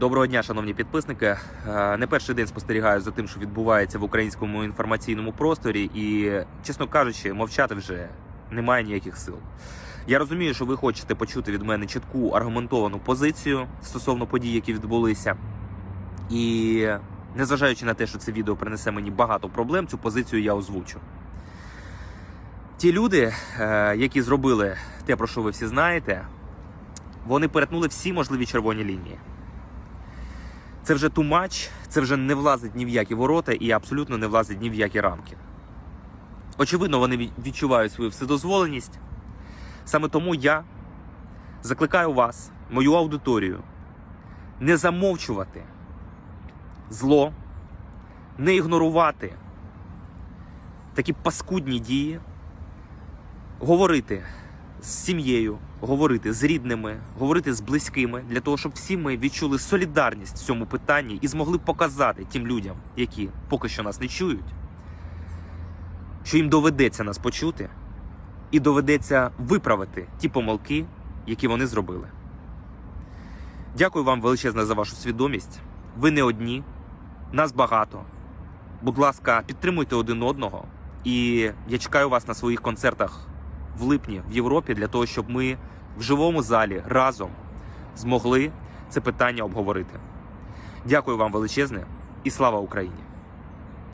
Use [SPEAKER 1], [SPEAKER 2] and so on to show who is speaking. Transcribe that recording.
[SPEAKER 1] Доброго дня, шановні підписники. Е, Не перший день спостерігаю за тим, що відбувається в українському інформаційному просторі, і, чесно кажучи, мовчати вже немає ніяких сил. Я розумію, що ви хочете почути від мене чітку аргументовану позицію стосовно подій, які відбулися. І незважаючи на те, що це відео принесе мені багато проблем, цю позицію я озвучу. Ті люди, е, які зробили те, про що ви всі знаєте, вони перетнули всі можливі червоні лінії. Це вже тумач, це вже не влазить ні в які ворота і абсолютно не влазить ні в які рамки. Очевидно, вони відчувають свою вседозволеність. Саме тому я закликаю вас, мою аудиторію, не замовчувати зло, не ігнорувати такі паскудні дії, говорити з сім'єю, говорити з рідними, говорити з близькими, для того, щоб всі ми відчули солідарність в цьому питанні і змогли показати тим людям, які поки що нас не чують, що їм доведеться нас почути, і доведеться виправити ті помилки, які вони зробили. Дякую вам величезне за вашу свідомість. Ви не одні, нас багато. Будь ласка, підтримуйте один одного. І я чекаю вас на своїх концертах в липні в Європі для того, щоб ми в живому залі разом змогли це питання обговорити. Дякую вам величезне і слава Україні!